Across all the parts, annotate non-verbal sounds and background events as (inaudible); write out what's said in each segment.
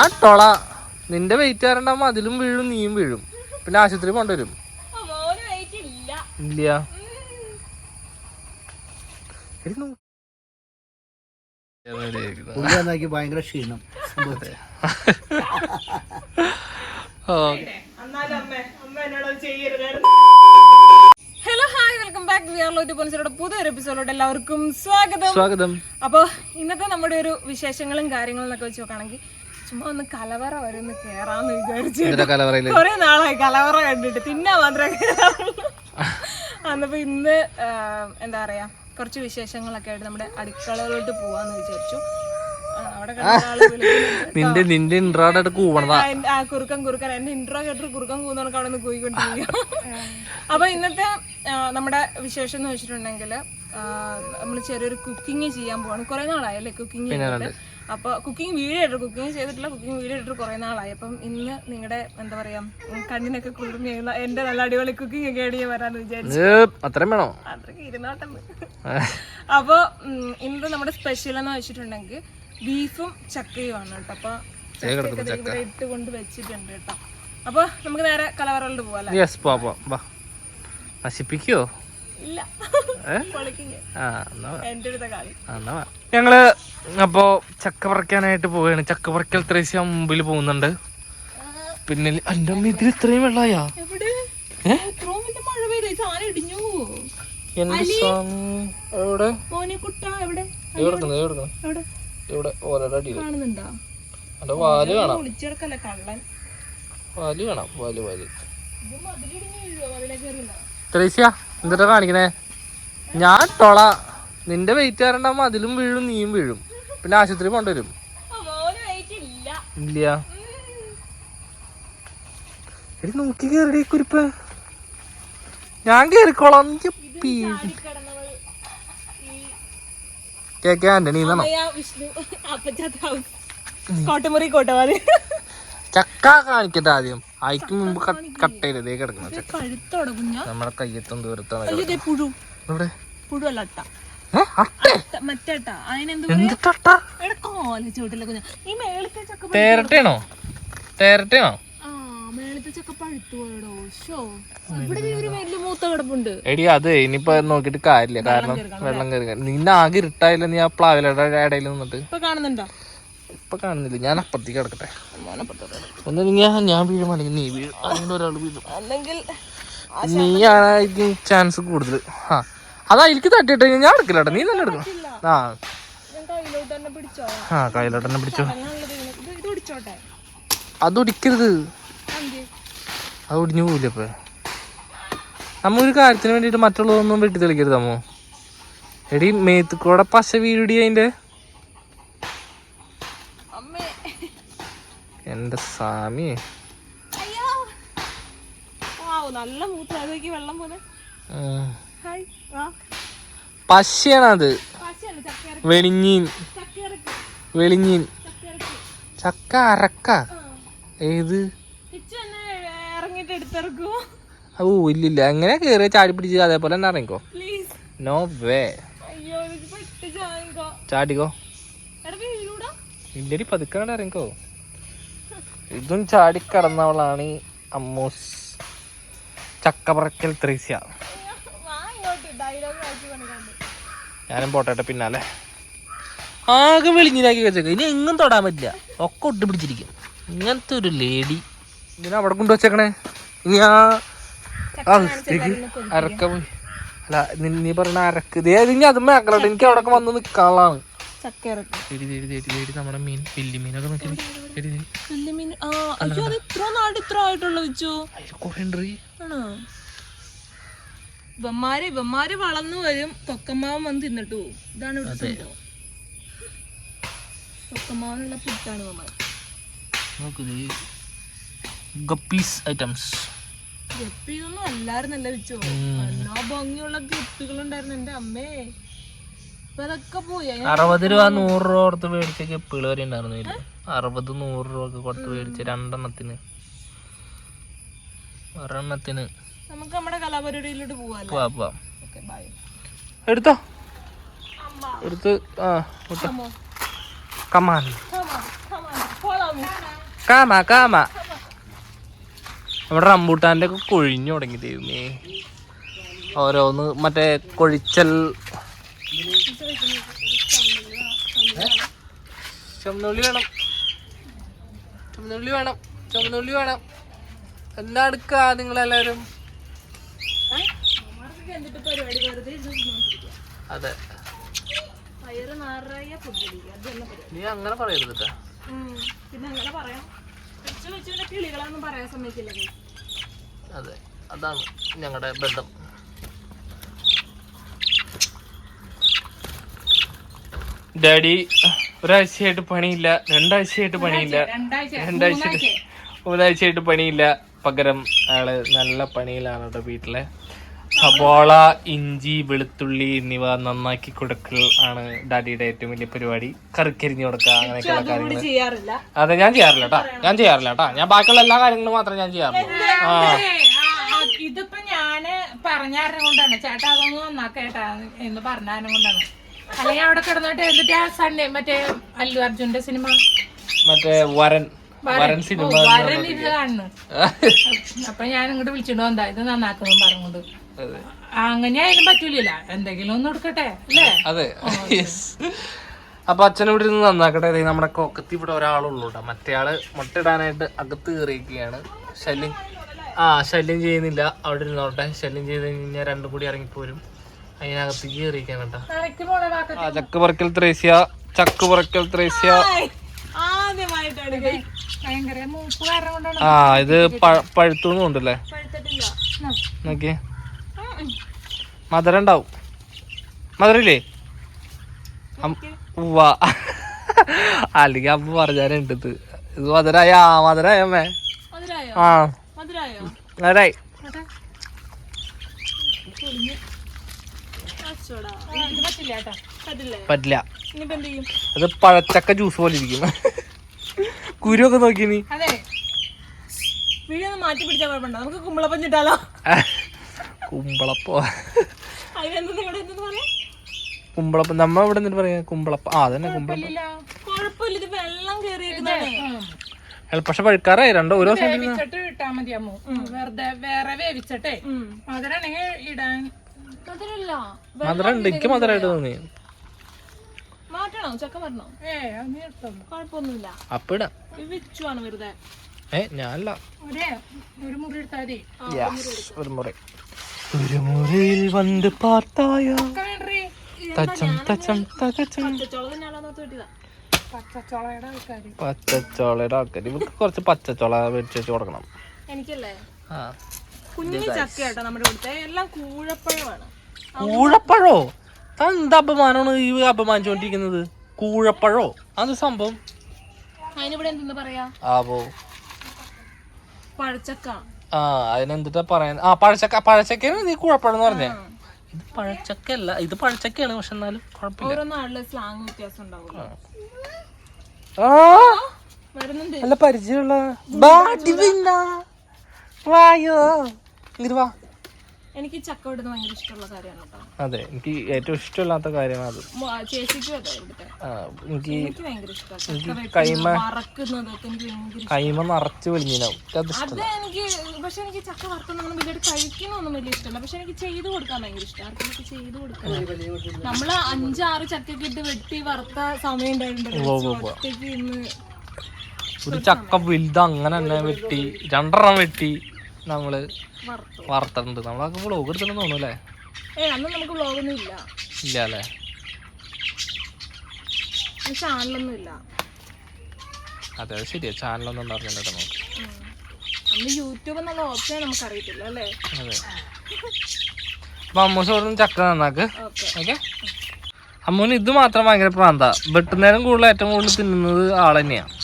ആ ടൊള നിന്റെ വെയിറ്റ് ആരണ്ടാവുമ്പോ അതിലും വീഴും നീയും വീഴും. പിന്നെ ആശുപത്രി കൊണ്ടുവരും. വരും മോന് വെയിറ്റ് ഇല്ല. എന്നാക്കി ഭയങ്കര ക്ഷീണം. Hello hi welcome back we are lot പോലീസിലൂടെ പുതിയൊരു എപ്പിസോഡിലോട്ട് എല്ലാവർക്കും സ്വാഗതം. സ്വാഗതം. അപ്പോൾ ഇന്നത്തെ നമ്മുടെ ഒരു വിശേഷങ്ങളും കാര്യങ്ങളും ഒക്കെ വെച്ച് നോക്കുകയാണെങ്കിൽ ചുമ്മാ ഒന്ന് കലവറ വരെ ഒന്ന് കേറാന്ന് വിചാരിച്ചു. കുറെ നാളായി കലവറ കണ്ടിട്ട്. തിന്നാ മാത്രമേ അന്നപ്പോ ഇന്ന് എന്താ പറയാ കുറച്ച് വിശേഷങ്ങളൊക്കെ ആയിട്ട് നമ്മുടെ അടുക്കളയിലോട്ട് പോവാന്ന് വിചാരിച്ചു. നിന്റെ നിന്റെ ഇൻട്രാഡായിട്ട് കൂവണതാ. കുറുക്കൻ കുറുക്കൻ. എന്റെ ഇൻട്രോ കേട്ടിട്ട് കുറുക്കൻ അവിടെ നിന്ന് പോയിക്കൊണ്ടിരിക്കുക അപ്പൊ ഇന്നത്തെ നമ്മുടെ വിശേഷം എന്ന് വെച്ചിട്ടുണ്ടെങ്കിൽ നമ്മൾ ചെറിയൊരു കുക്കിംഗ് ചെയ്യാൻ പോവാണ്. കുറെ നാളായല്ലേ കുക്കിംഗ് ചെയ്തിട്ട്? അപ്പൊ കുക്കിംഗ് വീഡിയോ ഇട്ടു കുക്കിംഗ് ചെയ്തിട്ടുള്ള കുക്കിംഗ് വീഡിയോ ഇട്ടിട്ട് കുറെ നാളായി. അപ്പം ഇന്ന് നിങ്ങളുടെ എന്താ പറയാ കണ്ണിനൊക്കെ കുളിർമ ചെയ്യുന്ന എന്റെ നല്ല അടിപൊളി കുക്കിംഗ് ഒക്കെ ആയിട്ട് ഞാൻ വരാന്ന് വിചാരിച്ചു. അത്രയും വേണോ? അതൊക്കെ ഇരുന്നോട്ടെന്ന്. അപ്പൊ ഇന്ന് നമ്മുടെ സ്പെഷ്യൽ എന്ന് വെച്ചിട്ടുണ്ടെങ്കിൽ ബീഫും ചക്കയും ആണ് കേട്ടോ. അപ്പൊ ചക്കയൊക്കെ ഇവിടെ ഇട്ട് കൊണ്ട് വെച്ചിട്ടുണ്ട് കേട്ടോ. അപ്പൊ നമുക്ക് നേരെ കലവറകളിൽ പോവാ വാ. ഞങ്ങൾ അപ്പോ ചക്ക പറിക്കാനായിട്ട് പോവുകയാണ് ചക്ക പറിക്കൽ ത്രേസ്യ മുമ്പിൽ പോകുന്നുണ്ട്. പിന്നെ എന്റെ അമ്മ ഇതിൽ ഇത്രയും വെള്ളായാ? എന്റെ സ്വാമി എവിടെ? ഇവിടെ അടിയിൽ എന്റെ വാൽ കാണാം. വാൽ കാണാം. വാൽ വാൽ. ത്രേസ്യ? എന്താ കാണിക്കണേ? ഞാൻ ടൊള നിന്റെ വെയിറ്റ് ആരണ്ടാവുമ്പോ അതിലും വീഴും നീയും വീഴും. പിന്നെ ആശുപത്രി കൊണ്ടുവരും. ഇല്ല. എടി നോക്കി കേറി കുരിപ്പ്. ഞാൻ ഈ കെ കെ ആന്റണി എന്നാണോ ചക്ക കാണിക്കട്ടെ ആദ്യം. അയക്ക് മുമ്പ് കട്ട് ചെയ്ത് നമ്മുടെ കയ്യെത്തും ദൂരത്താണ് ഇവിടെ പുഴു. അട്ട. എടാ തേരട്ടയാണോ? തേരട്ടയാണോ? അത് ഇനിയിപ്പോ നോക്കിട്ട് കാര്യമില്ല. കാരണം വെള്ളം കയറി നിന്നെ ആകെ ഇരുട്ടായില്ല നീ ആ പ്ലാവിലയുടെ ഇടയിൽ നിന്നിട്ട്? കാണുന്നുണ്ടോ? ഇപ്പൊ കാണുന്നില്ല. ഞാൻ അപ്പുറത്തേക്ക് കിടക്കട്ടെ. മോനപ്പെട്ടത് ഒന്നും ഞാൻ വീഴും. അല്ലെങ്കിൽ നീ വീഴും. അല്ലെങ്കിൽ ഒരാൾ വീഴും. അല്ലെങ്കിൽ നീയായിരിക്കും ചാൻസ് കൂടുതൽ? ആ. അതാ എനിക്ക് തട്ടിയിട്ട് ഞാൻ എടുക്കില്ല കേട്ടോ നീ തന്നെ എടുക്കണം. ആ. ആ കയ്യിലോട്ട് തന്നെ പിടിച്ചോ. അത് ഒടിക്കരുത് അത് ഒടിഞ്ഞു പോവില്ല ഇപ്പൊ. നമ്മ ഒരു കാര്യത്തിന് വേണ്ടിയിട്ട് മറ്റുള്ളതൊന്നും വെട്ടി തെളിക്കരുത് അമ്മോ. എടി മേത്തുക്കൂടെ പശ വീഴുടി അതിന്റെ അമ്മേ എന്റെ സാമി നല്ല മൂത്ര. വെള്ളം പോലെ. പശയാണത്. വെളിഞ്ഞീൻ. വെളിഞ്ഞീൻ. ചക്ക അരക്ക. ഏത്? ഓ ഇല്ലില്ല. എങ്ങനെ കേറിയ ചാടി പിടിച്ച് അതേപോലെ തന്നെ ഇറങ്ങിക്കോ? നോ വേ ചാടിക്കോ. ഇല്ലടി പതുക്കാണ്ട് ഇറങ്ങിക്കോ. ഇതും ചാടിക്കടന്നവളാണ് ഈ അമ്മൂസ്. ചക്കപറക്കൽ ത്രീസ്യ. ഞാനും പോട്ടെ പിന്നാലെ. ആകെ വെളിഞ്ഞിനാക്കി വെച്ചേക്ക. ഇനി എങ്ങും തൊടാൻ പറ്റില്ല. ഒക്കെ ഒട്ടി പിടിച്ചിരിക്കും ഇങ്ങനത്തെ ഒരു ലേഡി. ഇതിനെ അവിടെ കൊണ്ടു വെച്ചേക്കണേ. ഇനി ആ അരക്ക അല്ല നി- പറഞ്ഞ അരക്ക്. ഇതേ ഇനി അതും മേക്കലോട്ടെ എനിക്ക് അവിടെ വന്ന് നിൽക്കാനുള്ളതാണ് തേടി തേടി തേടി തേടി നമ്മുടെ മീൻ മീനൊക്കെ തേടി തേടി മീൻ ആ അയ്യോ അത് ഇത്ര നാട് ഇത്ര ആയിട്ടുള്ള വെച്ചു അതിൽ കുറേ ഉണ്ട് ഈ. ആണോ? ഇവന്മാര് ഇവന്മാര് വളർന്നു വരും. തൊക്കമാവൻ വന്ന് തിന്നിട്ട് പോകും ഇതാണ് ഇവിടെ സംഭവം. ഇവന്മാർ ദേ. Guppies items. ഗപ്പിയൊന്നും അല്ലായിരുന്നല്ല വെച്ചോ എന്നാ ഭംഗിയുള്ള ഗപ്പികളുണ്ടായിരുന്നു എന്റെ അമ്മേ ഇപ്പൊ അതൊക്കെ പോയി അതിന് അറുപത് രൂപ നൂറ് രൂപ കൊടുത്ത് മേടിച്ച ഗപ്പികൾ വരെ ഉണ്ടായിരുന്നില്ല? അറുപത് നൂറ് രൂപ ഒക്കെ കൊടുത്ത് മേടിച്ച രണ്ടെണ്ണത്തിന്. ഒരെണ്ണത്തിന്. നമുക്ക് നമ്മുടെ കലാപരിപാടിയിലോട്ട് പോവാ പോവാം. എടുത്തോ? എടുത്ത് ആ കമാൻ കാമ കാമ നമ്മുടെ റംബൂട്ടാന്റെ ഒക്കെ കൊഴിഞ്ഞു തുടങ്ങി ദൈവമേ. ഓരോന്ന് മറ്റേ കൊഴിച്ചൽ ചുമന്നുള്ളി വേണം. ചുമന്നുള്ളി വേണം. ചുമന്നുള്ളി വേണം. എന്താ എടുക്ക നിങ്ങളെല്ലാവരും നോക്കിയിരിക്കുക. അതെ. നീ അങ്ങനെ പറയരുത് കേട്ടോ പിന്നെ അങ്ങനെ പറയാം. വെച്ച് വെച്ചുകൊണ്ട് കിളികളൊന്നും പറയാൻ സമ്മതിക്കില്ല അതെ. അതാണ് ഞങ്ങളുടെ ബന്ധം. ഡാഡി ഒരാഴ്ചയായിട്ട് പണിയില്ല രണ്ടാഴ്ചയായിട്ട് പണിയില്ല രണ്ടാഴ്ച ഒരാഴ്ചയായിട്ട് മൂന്നാഴ്ചയായിട്ട് പണിയില്ല. പകരം അയാൾ നല്ല പണിയിലാണ് കേട്ടോ വീട്ടിലെ. സബോള ഇഞ്ചി വെളുത്തുള്ളി എന്നിവ നന്നാക്കി കൊടുക്കൽ ആണ് ഡാഡിയുടെ ഏറ്റവും വലിയ പരിപാടി. കറിക്കരിഞ്ഞു കൊടുക്കുക അങ്ങനെയൊക്കെയുള്ള കാര്യങ്ങൾ അതെ ഞാൻ ചെയ്യാറില്ല കേട്ടോ ഞാൻ ചെയ്യാറില്ല കേട്ടോ ഞാൻ ബാക്കിയുള്ള എല്ലാ കാര്യങ്ങളും മാത്രമേ ഞാൻ ചെയ്യാറുള്ളൂ. ആ. ഇതിപ്പോ ഞാൻ പറഞ്ഞാരം കൊണ്ടാണ് ചേട്ടാ അതൊന്നും നന്നാക്കേട്ടാ എന്ന് പറഞ്ഞാരം കൊണ്ടാണ് അല്ലെങ്കിൽ അവിടെ കിടന്നിട്ട് എന്നിട്ട് ആ സൺഡേ മറ്റേ അല്ലു അർജുന്റെ സിനിമ മറ്റേ വരൻ. വരൻ. സിനിമ വരൻ ഇത് കാണുന്നു. അപ്പൊ ഞാൻ ഇങ്ങോട്ട് വിളിച്ചിട്ട് വന്നാ ഇത് നന്നാക്കുന്നു പറഞ്ഞുകൊണ്ട്. അങ്ങനെ ആയാലും പറ്റൂല എന്തെങ്കിലും ഒന്ന് എടുക്കട്ടെ അല്ലേ? അതെ. അപ്പൊ അച്ഛൻ ഇവിടെ നിന്ന് നന്നാക്കട്ടെ. നമ്മുടെ കൊക്കത്തി ഇവിടെ ഒരാളുള്ളൂ കേട്ടോ മറ്റേ ആൾ മുട്ടയിടാനായിട്ട് അകത്ത് കയറിയിരിക്കുകയാണ്. ശല്യം ആ ശല്യം ചെയ്യുന്നില്ല. അവിടെ ഇരുന്നോട്ടെ. ശല്യം ചെയ്ത് കഴിഞ്ഞാൽ രണ്ടും കൂടി ഇറങ്ങിപ്പോരും. കേട്ടോ. വാക്ക ആ ചക്ക് പറക്കൽ ത്രേസ്യ ചക്ക് പറക്കൽ ത്രേസ്യ. ആ ഇത് പഴുത്തൊന്നും ഉണ്ടല്ലേ പഴുത്തിട്ടില്ല. നോക്കിയേ. മധുരം ഉണ്ടാവും. മധുരല്ലേ ഉവ്വ. അല്ലെങ്കിൽ അമ്മ പറഞ്ഞാലുണ്ട് ഇത്. ഇത് മധുരായ ആ മധുരായ അമ്മേ? മധുരായോ? ആ. മധുരായോ മധുരായി അച്ചോടാ ഇത് പറ്റില്ല അത് പഴച്ചക്ക ജ്യൂസ് പോലെ ഇരിക്കും. കുരുവൊക്കെ നോക്കി നീ. മാറ്റി പിടിച്ചാൽ കുഴപ്പമുണ്ടോ? നമുക്ക് കുമ്പളപ്പോ എന്തെന്ന് പറയാം? കുമ്പളപ്പം. നമ്മ ഇവിടെ നിന്നിട്ട് പറയാ? കുമ്പളപ്പം. ആ അതന്നെ കുമ്പളപ്പം. പക്ഷെ പഴുക്കാറായി. രണ്ടോ ഓരോ വെറുതെ വേറെ വേവിച്ചിട്ടേ. മധുരാണെങ്കിൽ ഇടാൻ മധുരം ഉണ്ട് എനിക്ക് മധുരമായിട്ട് തോന്നി മാറ്റണോ? ചക്ക മാറ്റണോ? കുഴപ്പമൊന്നുമില്ല. വെറുതെ. ഏ ഞാനല്ല. ഒരേ ഒരു മുറി എടുത്താൽ മതി. ഒരു മുറി ഒരു മുറിയിൽ വന്ന് പാർത്തായ ഒക്കെ വേണ്ടേ? തച്ചം തച്ചം തകച്ചം പച്ചച്ചോള തന്നെയാണോ തൊട്ടിതാ പച്ചച്ചോളയുടെ ആൾക്കാർ ഇവർക്ക് കുറച്ച് പച്ചച്ചോള മേടിച്ചു വെച്ച് കൊടുക്കണം. എനിക്കല്ലേ? ആ. കുഞ്ഞു ചക്ക കേട്ടോ നമ്മുടെ ഇവിടുത്തെ. എല്ലാം കൂഴപ്പഴമാണ്. കൂഴപ്പഴോ? താൻ എന്ത് അപമാനമാണ് ഈ അപമാനിച്ചുകൊണ്ടിരിക്കുന്നത് കൂഴപ്പഴോ? അത് സംഭവം. അതിനിവിടെ എന്തെന്ന് പറയാ? ആവോ. പഴച്ചക്ക. ആ അതിനെന്തിട്ടാ പറയാൻ? ആ പഴച്ചക്ക പഴച്ചക്കയാണ് നീ കുഴപ്പമെന്ന് പറഞ്ഞേ. ഇത് പഴച്ചക്കല്ല ഇത് പഴച്ചക്കയാണ് പക്ഷെ എന്നാലും കുഴപ്പമില്ല. ഓരോ സ്ലാങ് വ്യത്യാസം ഉണ്ടാവും ആ. വരുന്നുണ്ട്. നല്ല പരിചയമുള്ള വായോ. ഇങ്ങോട്ട് വാ. എനിക്ക് ചക്ക ഭയങ്കര ഇഷ്ടമുള്ള കാര്യമാണ് കേട്ടോ. അതെ എനിക്ക് ഏറ്റവും ഇഷ്ടമില്ലാത്ത കാര്യമാണ് അത്. ചേച്ചിക്കും അതെ ഇവിടുത്തെ ആ, എനിക്ക് എനിക്ക് ഭയങ്കര ഇഷ്ടമാണ് കൈമ വറക്കുന്നതൊക്കെ എനിക്ക് ഭയങ്കര കൈമ നിറച്ച് വെളിഞ്ഞിനാവും അത് ഇഷ്ടം അത് എനിക്ക് പക്ഷെ എനിക്ക് ചക്ക വറുത്തൊന്നും വലിയ കഴിക്കുന്നൊന്നും വലിയ ഇഷ്ടമല്ല. പക്ഷെ എനിക്ക് ചെയ്തു കൊടുക്കാൻ ഭയങ്കര ഇഷ്ടം. ആർക്കും ചെയ്തു കൊടുക്കാൻ. നമ്മൾ അഞ്ചാറ് ചക്കൊക്കെ ഇട്ട് വെട്ടി വറുത്ത സമയം ഉണ്ടായിട്ടുണ്ടല്ലോ ഒറ്റയ്ക്ക് ഇന്ന് ഒരു ചക്ക വലുത് അങ്ങനെ തന്നെ വെട്ടി രണ്ടെണ്ണം വെട്ടി നമ്മൾ വറുത്തു. വറുത്തിട്ടുണ്ട്. നമ്മളൊക്കെ വ്ളോഗ് എടുത്തിട്ടുണ്ടെന്ന് തോന്നുന്നു അല്ലേ? നമുക്ക് വ്ളോഗൊന്നും ഇല്ല. ഇല്ല അല്ലേ? ചാനലൊന്നും ഇല്ല. അതെ അത് ശരിയാ. ചാനലൊന്നും ഉണ്ടായിരുന്നില്ല നമുക്ക്. അന്ന് യൂട്യൂബ് എന്നുള്ള ഓപ്ഷൻ നമുക്ക് അറിയത്തില്ല അല്ലേ? അതെ. അപ്പൊ അമ്മൂസോടും ചക്ക നന്നാക്ക്. ഓക്കെ. ഓക്കെ. അമ്മൂന് ഇത് മാത്രം ഭയങ്കര പ്രാന്ത. വെട്ടുന്നേരം കൂടുതൽ ഏറ്റവും കൂടുതൽ തിന്നുന്നത് ആൾ തന്നെയാണ്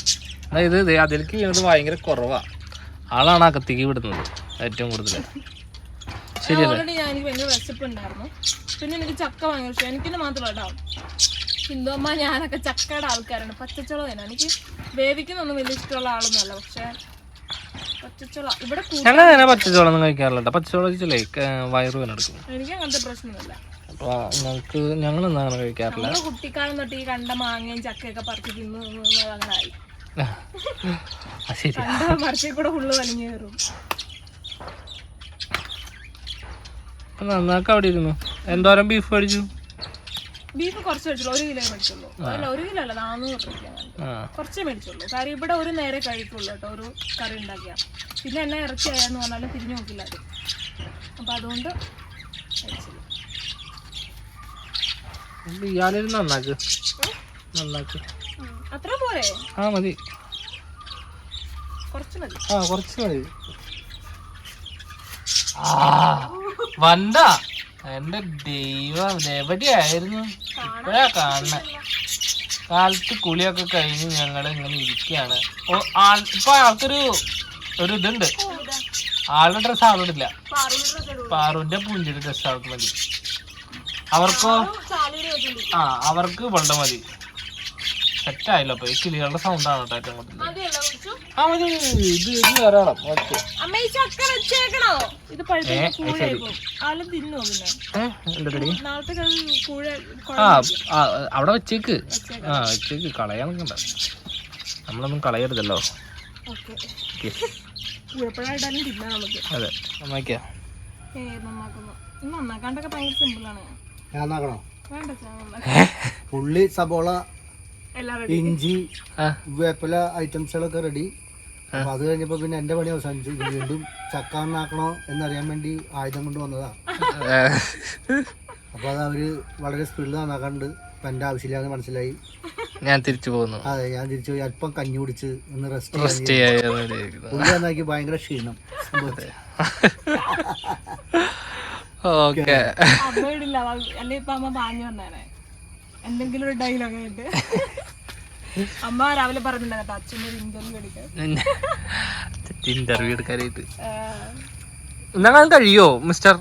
അതായത് ഇത് അതിലേക്ക് വീണത് ഭയങ്കര കുറവാ. ആളാണ് അകത്തേക്ക് വിടുന്നത് ഏറ്റവും കൂടുതൽ. ശരിയല്ലേ? ഓൾറെഡി ഞാൻ എനിക്ക് ഭയങ്കര പിന്നെ എനിക്ക് ചക്ക ഭയങ്കര ഇഷ്ടം. എനിക്കിന് മാത്രമല്ല ഹിന്ദുമ്മ ഞാനൊക്കെ ചക്കയുടെ ആൾക്കാരാണ്. പച്ചച്ചുള തന്നെ എനിക്ക് വേവിക്കുന്നൊന്നും വലിയ ഇഷ്ടമുള്ള ആളൊന്നുമല്ല. പക്ഷെ പച്ചച്ചുള ഇവിടെ ഞങ്ങൾ പച്ചച്ചോളം കഴിക്കാറില്ല വയറ് എടുക്കും. എനിക്ക് അങ്ങനത്തെ പ്രശ്നമില്ല അപ്പൊ ഞങ്ങൾക്ക് ഞങ്ങളൊന്നും അങ്ങനെ കഴിക്കാറില്ല. നമ്മൾ കുട്ടിക്കാലം തൊട്ട് ഈ കണ്ട മാങ്ങയും ചക്കയൊക്കെ പറിച്ച് തിന്ന് തിന്ന് ആയി. നന്നാക്ക അവിടെ ഇരുന്നു. എന്തോരം ബീഫ് മേടിച്ചു? ബീഫ് കുറച്ച് മേടിച്ചുള്ളൂ. ഒരു കിലോ മേടിച്ചുള്ളൂ. അല്ല ഒരു കിലോ അല്ല നാനൂറ് കുറച്ചേ മേടിച്ചുള്ളൂ. കാര്യം ഇവിടെ ഒരു നേരെ കഴിക്കുള്ളൂ കേട്ടോ ഒരു കറി ഉണ്ടാക്കിയ. പിന്നെ എന്നെ ഇറച്ചി ആയെന്ന് പറഞ്ഞാലും തിരിഞ്ഞു നോക്കില്ല അത് അപ്പൊ അതുകൊണ്ട് കഴിച്ചില്ല അപ്പൊ ഇയാളൊരു നന്നാക്ക്. നന്നാക്ക്. അത്ര പോരെ? ആ മതി. കുറച്ച് മതി. ആ കുറച്ച് മതി. ആ വണ്ട എന്റെ ദൈവം എവിടെയായിരുന്നു? ഇപ്പഴാ കാണുന്നെ. കാലത്ത് കുളിയൊക്കെ കഴിഞ്ഞ് ഞങ്ങൾ ഇങ്ങനെ ഇരിക്കുകയാണ് ഇപ്പൊ ആൾക്കൊരു ഒരു ഇതുണ്ട്. ആളുടെ ഡ്രസ്സ് ആളോടില്ല പാറുവിന്റെ പുഞ്ചിയുടെ ഡ്രസ്സ് ആൾക്ക് മതി. അവർക്കോ? ആ അവർക്ക് വെള്ളം മതി. സെറ്റായല്ലോ അപ്പൊ ഈ കിളികളുടെ സൗണ്ടാണ് കേട്ടോ ഏറ്റവും കൂടുതൽ. ആ മതി. ഇത് ഇത് ധാരാളം. ഓക്കെ. ആ അവിടെ വെച്ചേക്ക്. ആ വെച്ചേക്ക്. കളയാൻ നിൽക്കണ്ട നമ്മളൊന്നും കളയരുതല്ലോ. അതെ. നന്നാക്കിയാ. നന്നാക്കാണ്ടൊക്കെ ഭയങ്കര സിമ്പിളാണ് ഞാൻ നോക്കണോ വേണ്ട ചാ, നന്നാക്കാൻ. ഉള്ളി സബോള. ഇഞ്ചി വേപ്പില ഐറ്റംസുകളൊക്കെ റെഡി അപ്പൊ അത് കഴിഞ്ഞപ്പോ പിന്നെ എന്റെ പണി അവസാനിച്ചു. വീണ്ടും ചക്ക നന്നാക്കണോ എന്നറിയാൻ വേണ്ടി ആയുധം കൊണ്ട് വന്നതാ. അപ്പൊ അത് അവർ വളരെ സ്പീഡിൽ നന്നാക്കാണ്ട് ഇപ്പൊ എന്റെ ആവശ്യമില്ലാന്ന് മനസ്സിലായി. ഞാൻ തിരിച്ചു പോകുന്നു അതെ ഞാൻ തിരിച്ചു പോയി. അല്പം കഞ്ഞി കുടിച്ച് ഒന്ന് റെസ്റ്റ് റെസ്റ്റ് നന്നാക്കി ഭയങ്കര ക്ഷീണം. (laughs) ഓക്കെ. എന്തെങ്കിലും ഒരു ഡയലോഗ് ആയിട്ട്. അമ്മ രാവിലെ പറഞ്ഞിട്ടുണ്ടായിരുന്നു അച്ഛന്റെ ഇന്റർവ്യൂ എടുക്കാൻ. ഇന്റർവ്യൂ എടുക്കാനായിട്ട്. എന്നാലും കഴിയോ മിസ്റ്റർ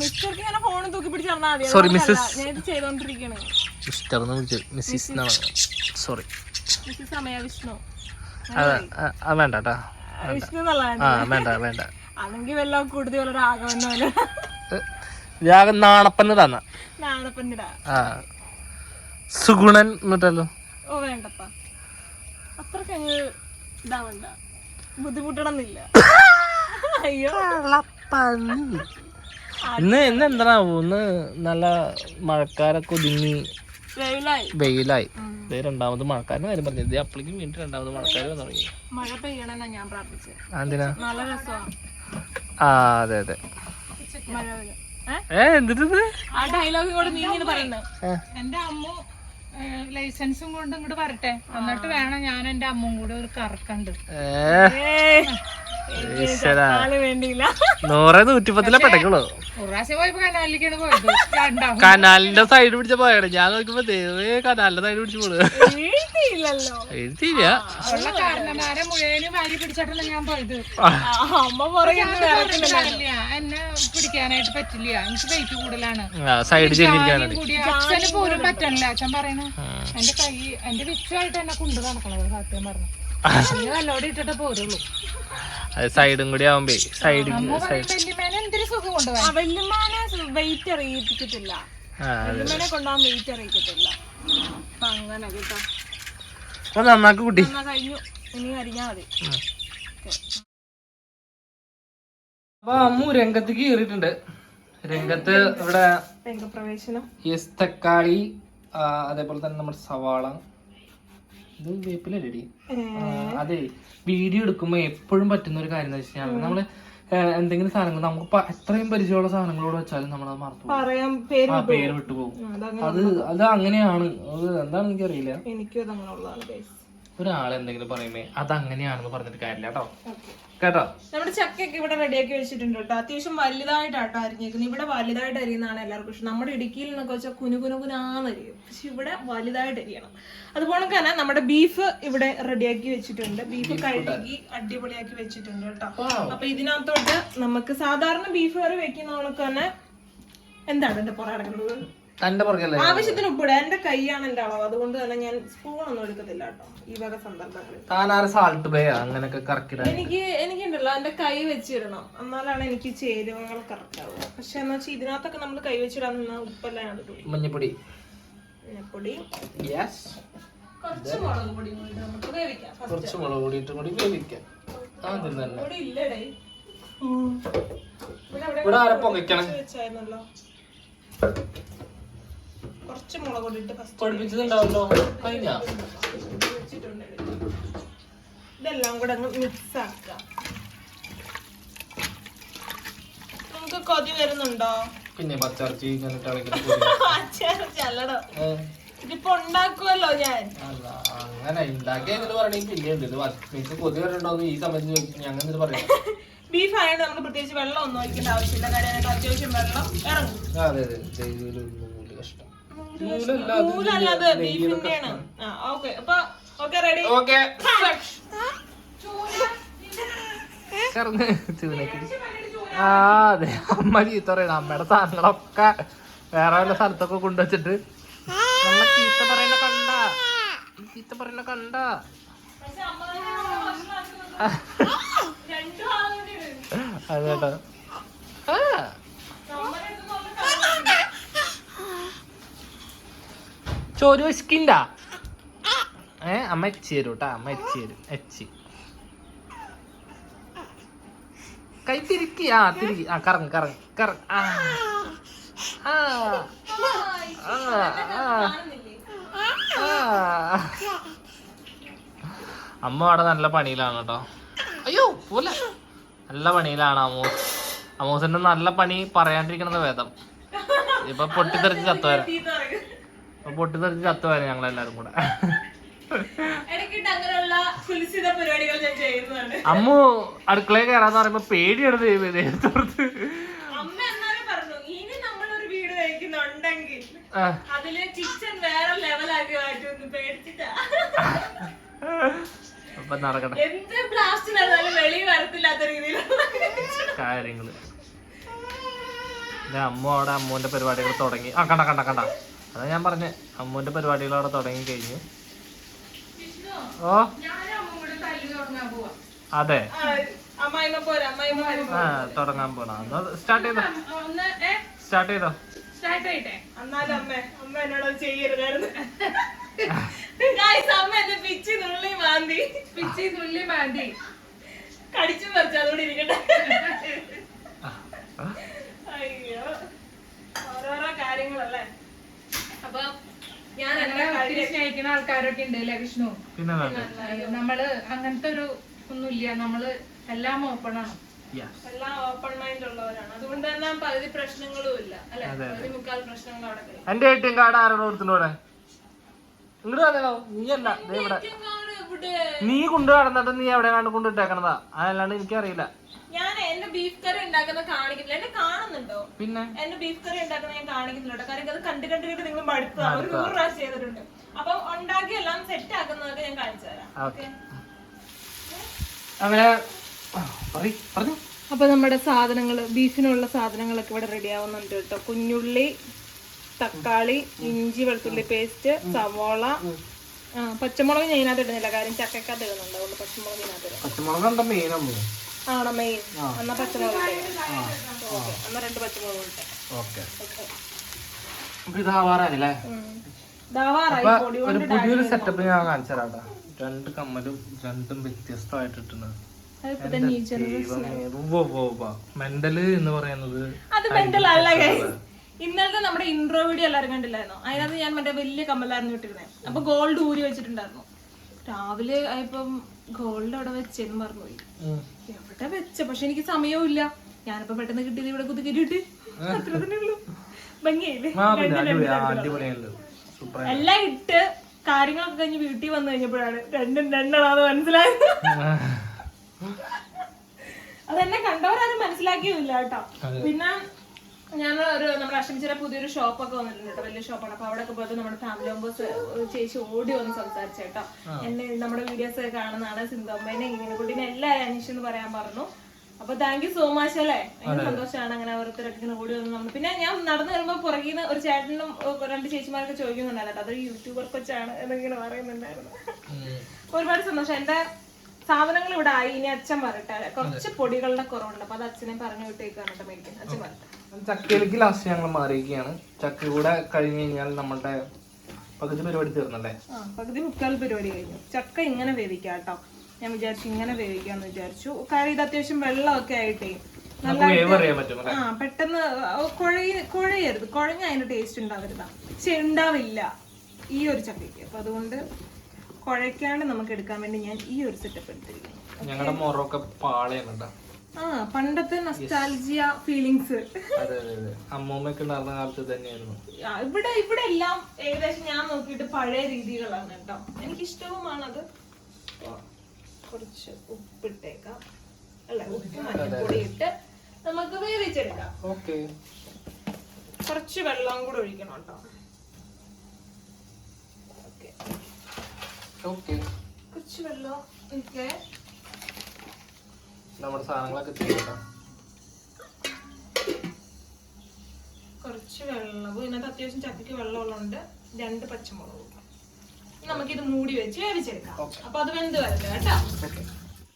മിസ്റ്റർക്ക് ഇങ്ങനെ ഫോൺ തൂക്കി പിടിച്ച് നടന്നാൽ മതി. Sorry, അതുകൊണ്ടല്ല. ഞാൻ ഇത് ചെയ്തോണ്ടിരിക്കണേ മിസ്റ്റർ എന്ന് വിളിച്ചു മിസ്സിസ് എന്നാണ് സോറി മിസ്സസ് വിഷ്ണു. ആ, വേണ്ട കേട്ടാ വിഷ്ണു ആ വേണ്ട വേണ്ട. അല്ലെങ്കിൽ കൂടുതൽ രാഗം നാണപ്പന്ന് തന്ന നാണപ്പന്നിടാ ആ. സുഗുണൻ എന്നിട്ടല്ലോ ഓ വേണ്ടപ്പ. അത്രയ്ക്ക് അങ്ങ് ഇതാവണ്ട. ബുദ്ധിമുട്ടണമെന്നില്ല. അയ്യോ. ഇന്ന് ഇന്ന് എന്താണാവോ? ഇന്ന് നല്ല മഴക്കാരൊക്കെ ഒതുങ്ങി വെയിലായി. വെയിലായി. ഇത് രണ്ടാമത് മഴക്കാരൻ കാര്യം പറഞ്ഞത് ഇത് അപ്പോഴേക്കും വീണ്ടും രണ്ടാമത് മഴക്കാരൻ വന്നു തുടങ്ങി. മഴ പെയ്യണമെന്നാ ഞാൻ പ്രാർത്ഥിച്ചത് ആ, എന്തിനാ നല്ല രസമാണ് ആ അതെ അതെ. മഴ പെയ്യ? ഏ? എന്തിട്ട് ആ ഡയലോഗ് കൂടെ നീ ഇങ്ങനെ പറയണ്ട എന്റെ അമ്മ ലൈസൻസും കൊണ്ട് ഇങ്ങോട്ട് വരട്ടെ. എന്നിട്ട് വേണം ഞാൻ എന്റെ അമ്മും കൂടെ ഒരു കറക്കണ്ട്. നൂറെ നൂറ്റിപ്പത്തിലെ പെട്ടക്കുള്ളൂ. കനാലിന്റെ സൈഡ് പിടിച്ച പോയാണ്. ഞാൻ നോക്കുമ്പോ ദൈവേ കനാലിന്റെ സൈഡ് പിടിച്ച് എഴുതിയില്ല. പിടിക്കാനായിട്ട് പറ്റില്ല. എനിക്ക് വെയിറ്റ് കൂടുതലാണ്. സൈഡ് അച്ഛന് പോലും പറ്റണില്ല. അച്ഛൻ പറയണ എന്റെ കൈ എന്റെ വിച്ചുമായിട്ട് എന്നെ കൊണ്ടു നടക്കണത് സത്യം പറഞ്ഞു. (laughs) നല്ലോടെ ഇട്ടിട്ടേ പോരുള്ളൂ. അത് സൈഡും കൂടി ആവുമ്പേ സൈഡ് വെയിറ്റ് അറിയിപ്പിക്കത്തില്ല. കൊണ്ടുപോകാൻ വെയിറ്റ് അറിയിക്കത്തില്ല. അപ്പൊ അങ്ങനെ കേട്ടോ. അപ്പൊ നന്നാക്ക് കുട്ടി. കഴിഞ്ഞു. ഇനി മതി. അപ്പൊ അമ്മു രംഗത്ത് കയറിയിട്ടുണ്ട്. രംഗത്ത് ഇവിടെ രംഗപ്രവേശനം. യെസ് തക്കാളി അതേപോലെ തന്നെ നമ്മുടെ സവാള ഇത് വേപ്പിലടി അതെ വീഡിയോ എടുക്കുമ്പോ എപ്പോഴും പറ്റുന്ന ഒരു കാര്യം വെച്ചാൽ നമ്മൾ എന്തെങ്കിലും സാധനങ്ങൾ നമുക്ക് എത്രയും പരിചയമുള്ള സാധനങ്ങളോട് വെച്ചാലും നമ്മൾ മറന്നു പോകും. പറയാൻ പേര് പേര് വിട്ടുപോകും അത് അത് അങ്ങനെയാണ്. അത് എന്താണെന്ന് എനിക്കറിയില്ല. എനിക്കും. ഒരാൾ എന്തെങ്കിലും പറയുമ്പോ അത് അങ്ങനെയാണെന്ന് പറഞ്ഞിട്ട് കാര്യമില്ല കേട്ടോ. കേട്ടോ? നമ്മുടെ ചക്കയൊക്കെ ഇവിടെ റെഡിയാക്കി വെച്ചിട്ടുണ്ട് കേട്ടോ. അത്യാവശ്യം വലുതായിട്ടാട്ടോ അരിഞ്ഞേക്കുന്നത്. ഇവിടെ വലുതായിട്ട് അരിയുന്നതാണ് എല്ലാവർക്കും ഇഷ്ടം. നമ്മുടെ ഇടുക്കിയിൽ നിന്നൊക്കെ വെച്ചാൽ കുനു കുനു കുനാന്ന് അരിയും. പക്ഷെ ഇവിടെ വലുതായിട്ട് അരിയണം. അതുപോലെ തന്നെ നമ്മുടെ ബീഫ് ഇവിടെ റെഡിയാക്കി വെച്ചിട്ടുണ്ട്. ബീഫ് കഴുകി അടിപൊളിയാക്കി വെച്ചിട്ടുണ്ട് കേട്ടോ. അപ്പൊ ഇതിനകത്തോട്ട് നമുക്ക് സാധാരണ ബീഫ് കറി വെക്കുന്ന കണക്ക് തന്നെ എന്താണ് എന്റെ പുറം തന്റെ പുറകല്ലേ? ആവശ്യത്തിന് ഉപ്പിടുക എന്റെ കൈയാണ് എന്റെ അളവ്. അതുകൊണ്ട് തന്നെ ഞാൻ സ്പൂൺ ഒന്നും എടുക്കത്തില്ല കേട്ടോ ഈ വക സന്ദർഭങ്ങളിൽ. താനാറ് സാൾട്ട് ബേ അങ്ങനൊക്കെ കറക്റ്റ് എനിക്ക് എനിക്കുണ്ടല്ലോ എന്റെ കൈ വെച്ചിടണം. എന്നാലാണ് എനിക്ക് ചേരുവകൾ കറക്റ്റ് ആവുക. പക്ഷെ എന്ന് വെച്ചാൽ ഇതിനകത്തൊക്കെ നമ്മൾ കൈ വെച്ചിടാൻ നിന്നാൽ ഉപ്പെല്ലാം അതിട്ടു മഞ്ഞപ്പൊടി. മഞ്ഞപ്പൊടി. യെസ് കുറച്ച് മുളക് പൊടി കൂടി നമുക്ക് വേവിക്കാം. കുറച്ച് മുളക് പൊടി ഇട്ടും കൂടി വേവിക്കാം. ആദ്യം തന്നെ. ഇവിടെ ഇല്ലടേ. ഇവിടെ ആരെ പൊകയ്ക്കണം വെച്ചായിരുന്നല്ലോ. കുറച്ച് മുളക് പൊടി ഇട്ട് ഫസ്റ്റ് പഠിപ്പിച്ചതുണ്ടാവല്ലോ കഴിഞ്ഞ? ഇതെല്ലാം കൂടെ അങ്ങ് മിക്സ് ആക്കാം നമുക്ക് കൊതി വരുന്നുണ്ടോ? പിന്നെ പച്ചറച്ചി ഇളക്കി (laughs) ചെല്ലടോ ഇതിപ്പോ ഉണ്ടാക്കുമല്ലോ ഞാൻ. അങ്ങനെ ഉണ്ടാക്കിയ എന്നിട്ട് പറയണെങ്കിൽ പിന്നെ ഉണ്ട് ഇത് നിങ്ങൾക്ക് കൊതി വരണ്ടോന്ന് ഈ സമയത്ത് ചോദിച്ചു ഞങ്ങൾ എന്നിട്ട് പറയാം? ബീഫ് (laughs) ആയതുകൊണ്ട് നമുക്ക് പ്രത്യേകിച്ച് വെള്ളം ഒന്നും ഒഴിക്കേണ്ട ആവശ്യമില്ല. കാര്യം അത്യാവശ്യം വെള്ളം ഇറങ്ങും. അതെ അത്. നൂലല്ലാതെ ബീഫിന്റെയാണ് ആ ഓക്കെ. അപ്പൊ ഓക്കെ റെഡി. ഓക്കെ. ആ അതെ. അമ്മ ചീത്ത പറയണ. അമ്മയുടെ സാധനങ്ങളൊക്കെ വേറെ വല്ല സ്ഥലത്തൊക്കെ കൊണ്ടുവച്ചിട്ട്. നമ്മ ചീത്ത പറയണ കണ്ട. ചീത്ത പറയണ കണ്ട. അതെ കേട്ടോ ആ. ചോര് വെച്ചിട്ടില്ല ഏ അമ്മ എച്ചി തരും കേട്ടാ അമ്മ എച്ചി തരും എച്ചി കൈ തിരിക്കി ആ തിരിക്കി. ആ കറങ്ങി കറങ്ങി കറങ്ങി. ആ. അമ്മ അവിടെ നല്ല പണിയിലാണ് കേട്ടോ. അയ്യോ പോലെ നല്ല പണിയിലാണ് അമോസ് അമോസിന്റെ നല്ല പണി പറയാണ്ടിരിക്കണത് വേദം. ഇപ്പൊ പൊട്ടിത്തെറിച്ച് ചത്തുവരാം ചീത്ത പറയും. ഇപ്പൊ പൊട്ടിത്തെറിച്ച് ചത്തുവരാം ഞങ്ങളെല്ലാരും കൂടെ. അമ്മു അടുക്കളയിൽ കയറാന്ന് പറയുമ്പോ പേടിയാണ് ദൈവം. അതിൽ കിച്ചൺ വേറെ ലെവലാക്കി മാറ്റുമെന്ന് പേടിച്ചിട്ടാ. അപ്പൊ നടക്കട്ടെ. എന്ത് ബ്ലാസ്റ്റ് നടന്നാലും വെളി വരത്തില്ലാത്ത രീതിയിലുള്ള കാര്യങ്ങൾ. അമ്മ അവിടെ അമ്മുവിന്റെ പരിപാടികൾ തുടങ്ങി. ആ കണ്ട കണ്ട കണ്ട. അതാ ഞാൻ പറഞ്ഞ അമ്മുവിന്റെ പരിപാടികൾ അവിടെ തുടങ്ങി കഴിഞ്ഞു. ഓ? അതെ. ആ, തുടങ്ങാൻ പോണ. സ്റ്റാർട്ട് ചെയ്തോ? സ്റ്റാർട്ട് ചെയ്തോ? കടിച്ചു പറിച്ചു അതുകൊണ്ട് ഇരിക്കട്ടെ. അയ്യോ ഓരോരോ കാര്യങ്ങളല്ലേ? അപ്പൊ ഞാൻ സ്നേഹിക്കുന്ന ആൾക്കാരൊക്കെ ഉണ്ട് അല്ലേ വിഷ്ണു? പിന്നെ നമ്മൾ അങ്ങനത്തെ ഒരു ഒന്നുമില്ല. നമ്മൾ എല്ലാം ഓപ്പൺ ആണ്. എല്ലാം ഓപ്പൺ മൈൻഡ് ഉള്ളവരാണ്. അതുകൊണ്ട് തന്നെ പകുതി പ്രശ്നങ്ങളും ഇല്ല. അല്ലെ? പകുതി മുക്കാൽ പ്രശ്നങ്ങൾ അവിടെ എന്റെ ഏറ്റവും കാട് ആരോട് കൊടുത്തിട്ടൂടെ ഇങ്ങോട്ട് വന്നോ നീയല്ല. ദേ ഇവിടെ. ഇവിടെ നീ കൊണ്ടു നടന്നിട്ട് നീ എവിടെ കണ്ട് കൊണ്ടിട്ടേക്കണതാ അതല്ലാണ്ട് എനിക്കറിയില്ല. ഞാൻ എന്റെ ബീഫ് കറി ഉണ്ടാക്കുന്ന കാണിക്കില്ല എന്നെ കാണുന്നുണ്ടോ? പിന്നെ? എന്റെ ബീഫ് കറി ഉണ്ടാക്കുന്ന ഞാൻ കാണിക്കുന്നില്ല കാര്യം കാരണം അത് കണ്ട് കണ്ട് കണ്ട് നിങ്ങൾ മടുത്തു ഒരു നൂറ് പ്രാവശ്യം ചെയ്തിട്ടുണ്ട്. അപ്പൊ ഉണ്ടാക്കി എല്ലാം സെറ്റ് ആക്കുന്നതൊക്കെ ഞാൻ കാണിച്ചു തരാം. ഓക്കെ. അങ്ങനെ പറയ്, പറഞ്ഞോ. അപ്പൊ നമ്മുടെ സാധനങ്ങൾ ബീഫിനുള്ള സാധനങ്ങളൊക്കെ ഇവിടെ റെഡി ആവുന്നുണ്ട് കേട്ടോ. കുഞ്ഞുള്ളി തക്കാളി ഇഞ്ചി വെളുത്തുള്ളി പേസ്റ്റ് സവോള പച്ചമുളക് ഞാൻ ഇതിനകത്ത് ഇടുന്നില്ല. കാര്യം ചക്കക്കകത്ത് ഇടുന്നുണ്ട്. അതുകൊണ്ട് പച്ചമുളക് ഇതിനകത്ത് ഇടും. പച്ചമുളക് എന്താ ആണോ മെയിൻ എന്നാ പച്ചമുളക് ഇട്ടേ. ഓക്കേ. എന്നാ രണ്ട് പച്ചമുളക് ഇട്ടെ. ഓക്കെ. ഒരു പുതിയൊരു സെറ്റപ്പ് ഞാൻ കാണിച്ചു തരാം രണ്ട് കമ്മലും രണ്ടും വ്യത്യസ്തമായിട്ട് ഇട്ടുന്നത്. മെന്റൽ എന്ന് പറയുന്നത് അത് മെന്റൽ അല്ല. ഇന്നലത്തെ നമ്മുടെ ഇൻട്രോ വീഡിയോ എല്ലാവരും കണ്ടില്ലായിരുന്നു? അതിനകത്ത് ഞാൻ മറ്റേ വലിയ കമ്മലായിരുന്നു ഇട്ടിരുന്നത് അപ്പൊ ഗോൾഡ് ഊരി വെച്ചിട്ടുണ്ടായിരുന്നു. രാവിലെ ആയപ്പം ഗോൾഡ് അവിടെ വെച്ചെന്ന് പറഞ്ഞുപോയി ഉം. എവിടെ വെച്ച പക്ഷെ എനിക്ക് സമയവും ഇല്ല ഞാനിപ്പോ പെട്ടെന്ന് കിട്ടിയത് ഇവിടെ കുത്തിക്കിട്ടിട്ട് അത്ര തന്നെ ഉള്ളൂ ഭംഗിയായില്ലേ എല്ലാം ഇട്ട് കാര്യങ്ങളൊക്കെ കഴിഞ്ഞ് വീട്ടിൽ വന്നു കഴിഞ്ഞപ്പോഴാണ് രണ്ടും രണ്ടാണെന്ന് മനസ്സിലായത്. (laughs) അതെന്നെ കണ്ടവരാരും മനസ്സിലാക്കിയില്ല കേട്ടോ. പിന്നെ ഞാൻ ഒരു നമ്മുടെ അഷ്ടമിച്ചിര പുതിയൊരു ഷോപ്പൊക്കെ വന്നിട്ടുണ്ട് കേട്ടോ. വലിയ ഷോപ്പാണ് അപ്പൊ അവിടെ ഒക്കെ പോയിട്ട് നമ്മുടെ ഫാമിലി മെമ്പേഴ്സ് ചേച്ചി ഓടി വന്ന് സംസാരിച്ചു കേട്ടോ. എന്നെ നമ്മുടെ വീഡിയോസ് ഒക്കെ കാണുന്നതാണ് സിന്ധമ്മേനെ ഇങ്ങനെ എല്ലാവരും എന്ന് പറയാൻ പറഞ്ഞു. അപ്പൊ താങ്ക് യു സോ മച്ച് അല്ലേ? ഭയങ്കര സന്തോഷമാണ് അങ്ങനെ ഓരോരുത്തരൊക്കെ ഇങ്ങനെ ഓടി വന്ന് നമ്മൾ പിന്നെ ഞാൻ നടന്നു വരുമ്പോൾ പുറകിൽ നിന്ന് ഒരു ചേട്ടനും രണ്ട് ചേച്ചിമാരൊക്കെ ചോദിക്കുന്നുണ്ടായിരുന്നു അതൊരു യൂട്യൂബർ കൊച്ചാണ് എന്നിങ്ങനെ പറയുന്നുണ്ടായിരുന്നു. ഒരുപാട് സന്തോഷം. എന്റെ സാധനങ്ങൾ ഇവിടെ ആയി. ഇനി അച്ഛൻ വരട്ടെ. കുറച്ച് പൊടികളുടെ കുറവുണ്ട്. അപ്പൊ അത് അച്ഛനെ പറഞ്ഞു വിട്ടേക്കാണ് കേട്ടോ മേടിക്കുന്നത് അച്ഛൻ വരട്ടെ. ചക്കയിലേക്ക് ലാസ്റ്റ് ഞങ്ങൾ മാറിയിരിക്കുകയാണ്. ചക്ക കൂടെ കഴിഞ്ഞു കഴിഞ്ഞാൽ നമ്മളുടെ പകുതി പരിപാടി തീർന്നല്ലേ? പകുതി മുക്കാൽ പരിപാടി കഴിഞ്ഞു. ചക്ക ഇങ്ങനെ വേവിക്കാം കേട്ടോ. ഞാൻ വിചാരിച്ചു ഇങ്ങനെ വേവിക്കാന്ന് വിചാരിച്ചു. കാര്യം ഇത് അത്യാവശ്യം വെള്ളമൊക്കെ ആയിട്ടേ ആ പെട്ടെന്ന് കുഴയ കുഴയരുത്. കുഴഞ്ഞ അതിന്റെ ടേസ്റ്റ് ഉണ്ടാവരുത്. പക്ഷെ ഉണ്ടാവില്ല ഈ ഒരു ചക്കയ്ക്ക്. അപ്പൊ അതുകൊണ്ട് കുഴയ്ക്കാണ്ട് നമുക്ക് എടുക്കാൻ വേണ്ടി ഞാൻ ഈ ഒരു സെറ്റപ്പ് എടുത്തിരിക്കുന്നു. ഞങ്ങളുടെ മുറൊക്കെ പാളയാണ് കേട്ടോ. പണ്ടത്തെ നസ്റ്റാലജിയ ഫീലിങ്സ് അമ്മൂമ്മയൊക്കെ ഉണ്ടായിരുന്ന കാലത്ത് തന്നെയായിരുന്നു. ഇവിടെ ഇവിടെ എല്ലാം ഏകദേശം ഞാൻ നോക്കിയിട്ട് പഴയ രീതികളാണ് കേട്ടോ. എനിക്ക് ഇഷ്ടവുമാണത് അത് കുറച്ച് ഉപ്പിട്ടേക്കാം. അല്ല ഉപ്പ് മഞ്ഞപ്പൊടി ഇട്ട് നമുക്ക് വേവിച്ചെടുക്കാം. ഓക്കെ. കുറച്ച് വെള്ളം കൂടെ ഒഴിക്കണം കേട്ടോ. കുറച്ച് വെള്ളം ഒക്കെ നമ്മുടെ സാധനങ്ങളൊക്കെ ചെയ്യാം കുറച്ച് വെള്ളവും ഇതിനകത്ത് അത്യാവശ്യം ചക്കയ്ക്ക് വെള്ളമുള്ളതുകൊണ്ട് രണ്ട് പച്ചമുളകും ഇനി നമുക്കിത് മൂടി വെച്ച് വേവിച്ചെടുക്കാം. അപ്പൊ അത് വെന്ത് വരട്ടെ കേട്ടോ.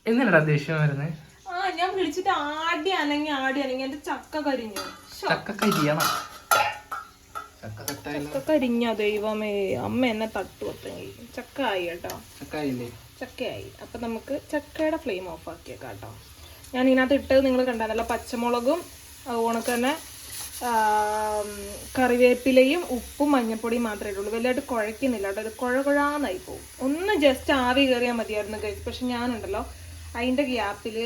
എന്തിനാ ദേഷ്യം വരുന്നത് ആ ഞാൻ വിളിച്ചിട്ട് ആടി അനങ്ങി ആടി അനങ്ങി. എന്റെ ചക്ക കരിഞ്ഞു. ചക്ക കരിയണം. ചക്ക കരിഞ്ഞ ദൈവമേ അമ്മ എന്നെ തട്ടുകൊത്തെങ്കിൽ ചക്ക ആയി കേട്ടോ. ചക്ക ആയില്ലേ? ചക്കയായി. അപ്പൊ നമുക്ക് ചക്കയുടെ ഫ്ലെയിം ഓഫ് ആക്കിയേക്കാം കേട്ടോ. ഞാൻ ഇതിനകത്ത് ഇട്ടത് നിങ്ങൾ കണ്ടാൽ പച്ചമുളകും അതുകൊണ്ട് തന്നെ കറിവേപ്പിലയും ഉപ്പും മഞ്ഞപ്പൊടിയും മാത്രമേ ഇട്ടുള്ളൂ വലുതായിട്ട് കുഴയ്ക്കുന്നില്ല കേട്ടോ. ഇത് കുഴ കുഴാന്നായി പോകും ഒന്ന് ജസ്റ്റ് ആവി കയറിയാൽ മതിയായിരുന്നു കഴിച്ചു പക്ഷെ ഞാനുണ്ടല്ലോ അതിന്റെ ഗ്യാപ്പിൽ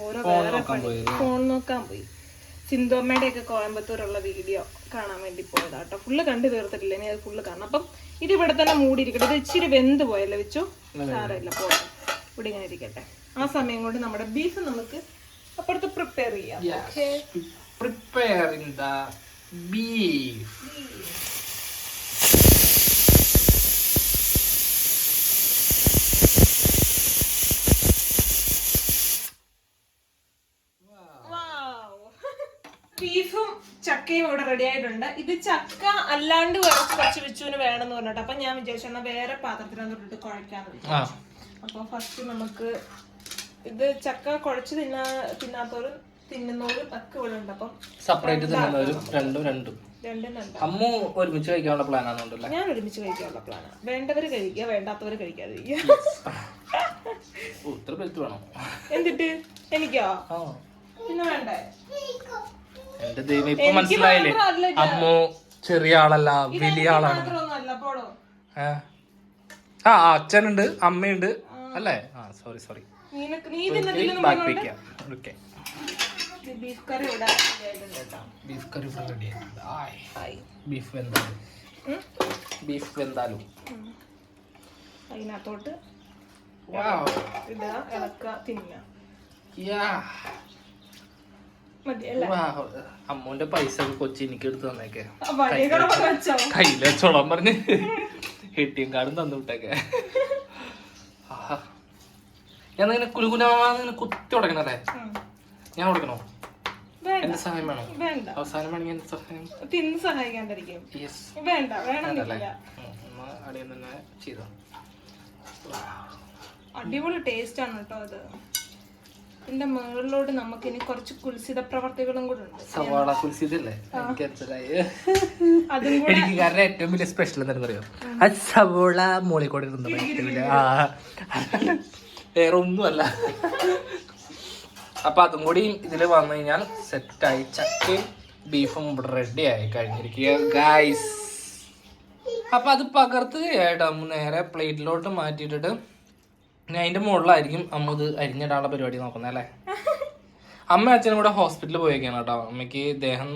ഓരോ വേറെ പണി. ഫോൺ നോക്കാൻ പോയി. സിന്ധോമ്മയുടെ ഒക്കെ കോയമ്പത്തൂരുള്ള വീഡിയോ കാണാൻ വേണ്ടി പോയതാ കേട്ടോ. ഫുള്ള് കണ്ടു തീർത്തിട്ടില്ല. ഇനി അത് ഫുള്ള് കാണണം. അപ്പം ഇത് ഇവിടെ തന്നെ മൂടിയിരിക്കട്ടെ. ഇത് ഇച്ചിരി വെന്ത് പോയല്ലേ വെച്ചു? സാരമില്ല പോട്ടെ. ഇവിടെ ഇങ്ങനെ ഇരിക്കട്ടെ. ആ സമയം കൊണ്ട് നമ്മുടെ ബീഫ് നമുക്ക് അപ്പുറത്ത് പ്രിപ്പയർ ചെയ്യാം. പ്രിപ്പയർ ഇൻ ദ ബീഫ് ബീഫും ചക്കയും ഇവിടെ റെഡി ആയിട്ടുണ്ട്. ഇത് ചക്ക അല്ലാണ്ട് കുറച്ച് കുറച്ച് വേണം എന്ന് പറഞ്ഞിട്ട് അപ്പൊ ഞാൻ വിചാരിച്ചു എന്നാ വേറെ പാത്രത്തിനകത്തോട്ട് കുഴക്കാന്ന് വിചാരിച്ചു. അപ്പൊ ഫസ്റ്റ് നമുക്ക് ഇത് ചക്ക കുഴച്ച് തിന്നാ തിന്നാത്തവരും തിന്നുന്നവരും ഒക്കെ ഇവിടെ ഉണ്ട്. അപ്പം സെപ്പറേറ്റ് തിന്നുന്നവരും രണ്ടും രണ്ടും. അമ്മു ഒരുമിച്ച് കഴിക്കാനുള്ള പ്ലാൻ ആണെന്നുണ്ടല്ലേ ഞാൻ ഒരുമിച്ച് കഴിക്കാനുള്ള പ്ലാനാണ് വേണ്ടവര് കഴിക്കുക വേണ്ടാത്തവര് കഴിക്കാതിരിക്കുക. ഇത്ര വേണം? എന്നിട്ട് എനിക്കോ? പിന്നെ വേണ്ടേ? എന്റെ ദൈവം ഇപ്പൊ മനസ്സിലായില്ലേ? അമ്മു ചെറിയ ആളല്ല വലിയ ആളാണ്? ആ അച്ഛനുണ്ട് അമ്മയുണ്ട് അല്ലേ? ആ സോറി സോറി ബാക്ക് വയ്ക്കാം ഓക്കെ. ബീഫ് കറി ഇവിടെ ബീഫ് കറി ഇവിടെ റെഡി ആയിട്ടുണ്ട്. ആയ്. ആയി. ബീഫ് വെന്താലും. ബീഫ് വെന്താലും. അതിനകത്തോട്ട് ഇതാ ഇളക്ക ഇളക്കുക അമ്മുവിന്റെ പൈസ കൊച്ചി എനിക്ക് എടുത്ത് തന്നേക്കെ. കയ്യിലെ വെച്ചോളാൻ പറഞ്ഞ്. എ കാർഡും തന്നു വിട്ടേക്കെ. ഞാൻ ഇങ്ങനെ കുലുകുലാന്ന് കുത്തി തുടങ്ങണല്ലേ ഞാൻ കൊടുക്കണോ? എന്റെ സഹായം വേണോ? അവസാനം വേണമെങ്കിൽ എന്റെ സഹായം. തിന്ന് സഹായിക്കാണ്ടിരിക്കും. വേണ്ട വേണമെന്നില്ല എന്നാ അടിയൻ തന്നെ ചെയ്തോ. അടിപൊളി ടേസ്റ്റ് ആണ് കേട്ടോ അത്. ഇതിന്റെ മുകളിലോട്ട് നമുക്ക് ഇനി കുറച്ച് കുൽസിത പ്രവർത്തികളും കൂടെ ഉണ്ട്. സവാള കുൽസിതല്ലേ? എനിക്ക് കാരണം ഏറ്റവും വലിയ സ്പെഷ്യൽ എന്താണെന്ന് അറിയാം ആ സവാള മോളിൽ കൂടെ ഇരുന്നത് വേറെ ഒന്നുമല്ല അപ്പൊ അതും കൂടി ഇതിൽ വന്നു കഴിഞ്ഞാൽ സെറ്റായി. ചക്കയും ബീഫും ഇവിടെ റെഡി ആയി കഴിഞ്ഞിരിക്കുക ഗായ്സ് അപ്പൊ അത് പകർത്ത് കേട്ടോ നേരെ പ്ലേറ്റിലോട്ട് മാറ്റിയിട്ടിട്ട് ഇനി അതിന്റെ മുകളിലായിരിക്കും അമ്മ ഇത് അരിഞ്ഞിടാനുള്ള പരിപാടി നോക്കുന്നത് അല്ലേ? അമ്മ അച്ഛനും കൂടെ ഹോസ്പിറ്റലിൽ പോയേക്കാണ് കേട്ടോ. അമ്മയ്ക്ക് ദേഹം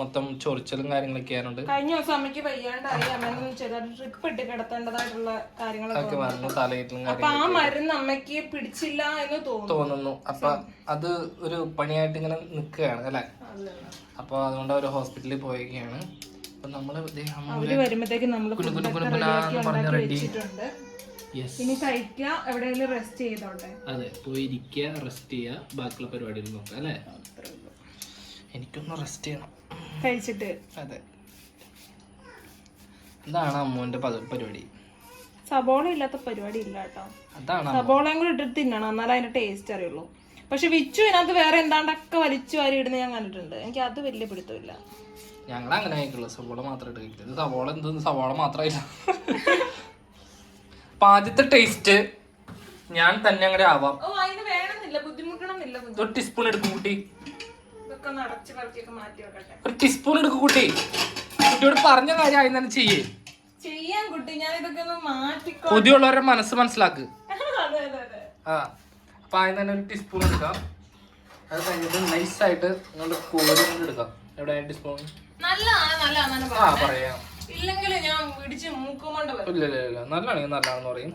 മൊത്തം ചൊറിച്ചലും കാര്യങ്ങളൊക്കെ ആയതുകൊണ്ട് കഴിഞ്ഞ ദിവസം അമ്മയ്ക്ക് വയ്യാണ്ടായി. അമ്മ ചെറിയ ട്രിപ്പ് ഇട്ട് കിടത്തേണ്ടതായിട്ടുള്ള കാര്യങ്ങളൊക്കെ വന്നു തലയിട്ടും അപ്പൊ ആ മരുന്ന് അമ്മയ്ക്ക് പിടിച്ചില്ല എന്ന് തോന്നുന്നു. അപ്പൊ അത് ഒരു പണിയായിട്ട് ഇങ്ങനെ നിൽക്കുകയാണ് അല്ലെ? അപ്പൊ അതുകൊണ്ട് അവർ ഹോസ്പിറ്റലിൽ പോയേക്കാണ്. അപ്പൊ നമ്മൾ കുനു ഫുഡൊക്കെ കുനു പറഞ്ഞ് യെസ് ഇനി കഴിക്കുക എവിടെയെങ്കിലും റെസ്റ്റ് ചെയ്തോട്ടെ. അതെ പോയി ഇരിക്കുക റെസ്റ്റ് ചെയ്യുക ബാക്കിയുള്ള പരിപാടികൾ നോക്കാം അല്ലേ? എനിക്കൊന്ന് റെസ്റ്റ് ചെയ്യണം. കഴിച്ചിട്ട്. അതെ. അതാണ് അമ്മുവിന്റെ പരിപാടി. സബോള ഇല്ലാത്ത പരിപാടി ഇല്ല കേട്ടോ. അതാണ്. സബോളയും കൂടി ഇട്ടിട്ട് തിന്നണം എന്നാലേ അതിന്റെ ടേസ്റ്റ് അറിയുള്ളൂ. പക്ഷെ വിച്ചു ഇതിനകത്ത് വേറെ എന്താണ്ടൊക്കെ വലിച്ചു വാരി ഇടുന്ന ഞാൻ കണ്ടിട്ടുണ്ട്. എനിക്ക് അത് വലിയ പിടുത്തമില്ല. ഞങ്ങൾ അങ്ങനെ ആയിക്കുള്ളൂ സബോള മാത്രമായിട്ട് കഴിക്കില്ല സബോള എന്തെന്ന്? സബോള മാത്രമായില്ല (laughs) അപ്പൊ ആദ്യത്തെ ടേസ്റ്റ് ഞാൻ തന്നെ അങ്ങനെ ആവാം. ഓ അതിന് വേണമെന്നില്ല ബുദ്ധിമുട്ടണമെന്നില്ല കുഞ്ഞു. ഒരു ടീസ്പൂൺ എടുക്കും കൂട്ടി. ഇതൊക്കെ ഒന്ന് അടച്ച് കളക്കിയൊക്കെ മാറ്റി വെക്കട്ടെ. ഒരു ടീസ്പൂൺ എടുക്കും കൂട്ടി. കുട്ടിയോട് പറഞ്ഞ കാര്യം തന്നെ ചെയ്യേ. ചെയ്യാൻ കുട്ടി ഞാൻ ഇതൊക്കെ ഒന്ന് മാറ്റിക്കോ മനസ്സ് മനസ്സിലാക്ക്. (laughs) അതെ അതെ അതെ. ആ അപ്പൊ ആദ്യം തന്നെ ഒരു ടീസ്പൂൺ എടുക്കാം. അത് കഴിഞ്ഞിട്ട് നൈസായിട്ട് നിങ്ങളുടെ കോരി കൊണ്ട് എടുക്കാം എവിടെ ടീസ്പൂൺ നല്ലതാണ് നല്ലതാണ്. ആ പറയാം. ഇല്ലെങ്കിൽ ഞാൻ പിടിച്ച് മൂക്കുകൊണ്ട് വരും. ഇല്ല ഇല്ല ഇല്ല. നല്ലതാണെങ്കിൽ നല്ലതാണെന്ന് പറയും.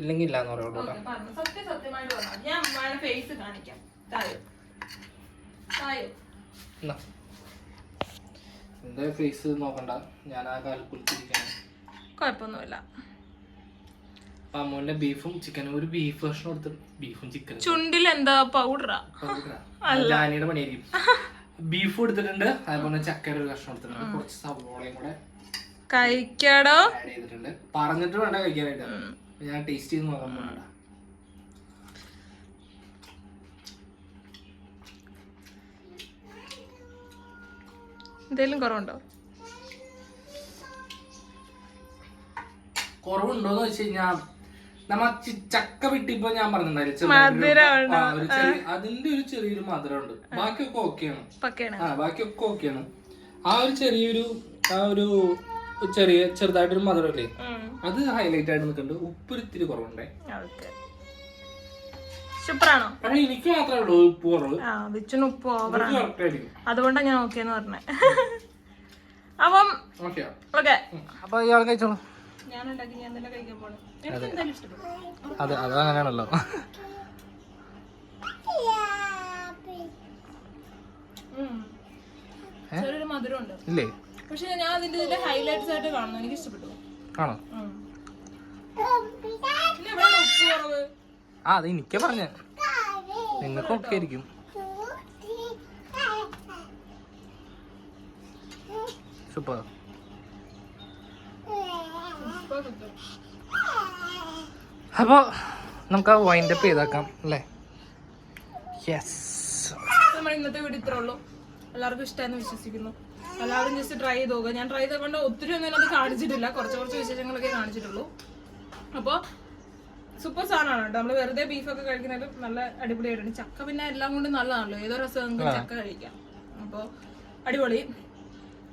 ഇല്ലെങ്കിൽ ഇല്ല എന്ന് പറയുള്ളൂ കേട്ടോ സത്യം സത്യമായിട്ട് പറഞ്ഞു. ഞാൻ ഫേസ് കാണിക്കാം. തായോ? തായോ? എന്നാ. എന്റെ ഫേസ് നോക്കണ്ട. ഞാൻ ആ കാൽക്കുലിച്ചിരിക്കാണ് കുഴപ്പമൊന്നുമില്ല. അപ്പൊ അമ്മൂന്റെ ബീഫും ചിക്കനും ഒരു ബീഫ് ഭക്ഷണം കൊടുത്ത് ബീഫും ചിക്കനും ചുണ്ടിൽ എന്താ പൗഡറാ ജാനിയുടെ (laughs) പണിയായിരിക്കും. ബീഫ് കൊടുത്തിട്ടുണ്ട്. അതുപോലെ ചക്കയുടെ ഒരു കഷ്ണം കൊടുത്തിട്ടുണ്ട്. കുറച്ച് സവോളയും കൂടെ കഴിക്കടോ. പറഞ്ഞിട്ട് വേണ്ട കഴിക്കാനായിട്ട്. ഞാൻ ടേസ്റ്റ് ചെയ്ത് നോക്കാൻ വേണ്ട എന്തേലും കുറവുണ്ടോ? കുറവുണ്ടോന്ന് വെച്ച് കഴിഞ്ഞാ നമ്മ ചക്ക വിട്ടിപ്പോ ഞാൻ പറഞ്ഞിട്ടുണ്ടായിരുന്നു അതിന്റെ ഒരു ചെറിയൊരു മധുരം ഉണ്ട് ബാക്കിയൊക്കെ ഓക്കെയാണ് ബാക്കിയൊക്കെ ഓക്കെയാണ് ആ ഒരു ചെറിയൊരു ആ ഒരു ചെറിയ ചെറുതായിട്ടൊരു മധുരം ഇല്ലേ അത് ഹൈലൈറ്റ് ആയിട്ട് നിൽക്കുന്നുണ്ട് ഉപ്പ് ഇത്തിരി കുറവുണ്ടേ. ഓക്കെ. സൂപ്പറാണോ എനിക്ക് മാത്രമേ ഉള്ളൂ ഉപ്പ് കുറവ്. ആ വിച്ചുന് ഉപ്പ് ഓവറാണ് കറക്റ്റ് ആയിരിക്കും. അതുകൊണ്ടാണ് ഞാൻ ഓക്കെ എന്ന് പറഞ്ഞത് അപ്പം ഓക്കെ ഓക്കെ അപ്പൊ ഇയാൾ കഴിച്ചോളൂ. അതെ. അത് അങ്ങനെയാണല്ലോ. ഇല്ലേ? പക്ഷെ ഞാൻ അതിന്റെ ഇതിന്റെ ഹൈലൈറ്റ്സ് ആയിട്ട് കാണുന്നു. എനിക്ക് ഇഷ്ടപ്പെട്ടു ആണോ. പിന്നെ എവിടെയാണ് ഉപ്പ് കുറവ്? ആ അത് എനിക്കാ പറഞ്ഞ. നിങ്ങൾക്ക് ഒക്കെ ആയിരിക്കും സൂപ്പർ. അപ്പോൾ നമുക്ക് ആ വൈൻഡ് അപ്പ് ചെയ്താക്കാം അല്ലേ? യെസ് നമ്മുടെ ഇന്നത്തെ വീട് ഇത്രേ ഉള്ളൂ. എല്ലാവർക്കും ഇഷ്ടമായെന്ന് വിശ്വസിക്കുന്നു. എല്ലാവരും ജസ്റ്റ് ട്രൈ ചെയ്ത് നോക്കുക ഞാൻ ട്രൈ ചെയ്തുകൊണ്ട് ഒത്തിരി ഒന്നും അത് കാണിച്ചിട്ടില്ല. കുറച്ച് കുറച്ച് വിശേഷങ്ങളൊക്കെ കാണിച്ചിട്ടുള്ളൂ. അപ്പോൾ സൂപ്പർ സാധനമാണ് കേട്ടോ. നമ്മൾ വെറുതെ ബീഫൊക്കെ കഴിക്കുന്നത് നല്ല അടിപൊളിയായിട്ടുണ്ട്. ചക്ക പിന്നെ എല്ലാം കൊണ്ടും നല്ലതാണല്ലോ. ഏതോ രസം നമുക്ക് ചക്ക കഴിക്കാം. അപ്പോൾ അടിപൊളി.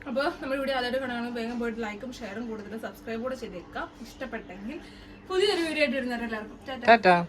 അപ്പോൾ നമ്മുടെ വീഡിയോ ആദ്യമായിട്ട് കാണുകയാണെങ്കിൽ വേഗം പോയിട്ട് ലൈക്കും ഷെയറും കൂടുതൽ സബ്സ്ക്രൈബ് കൂടെ ചെയ്തേക്കാം. ഇഷ്ടപ്പെട്ടെങ്കിൽ പുതിയൊരു വീഡിയോ ആയിട്ട് വരുന്നവരെല്ലാവർക്കും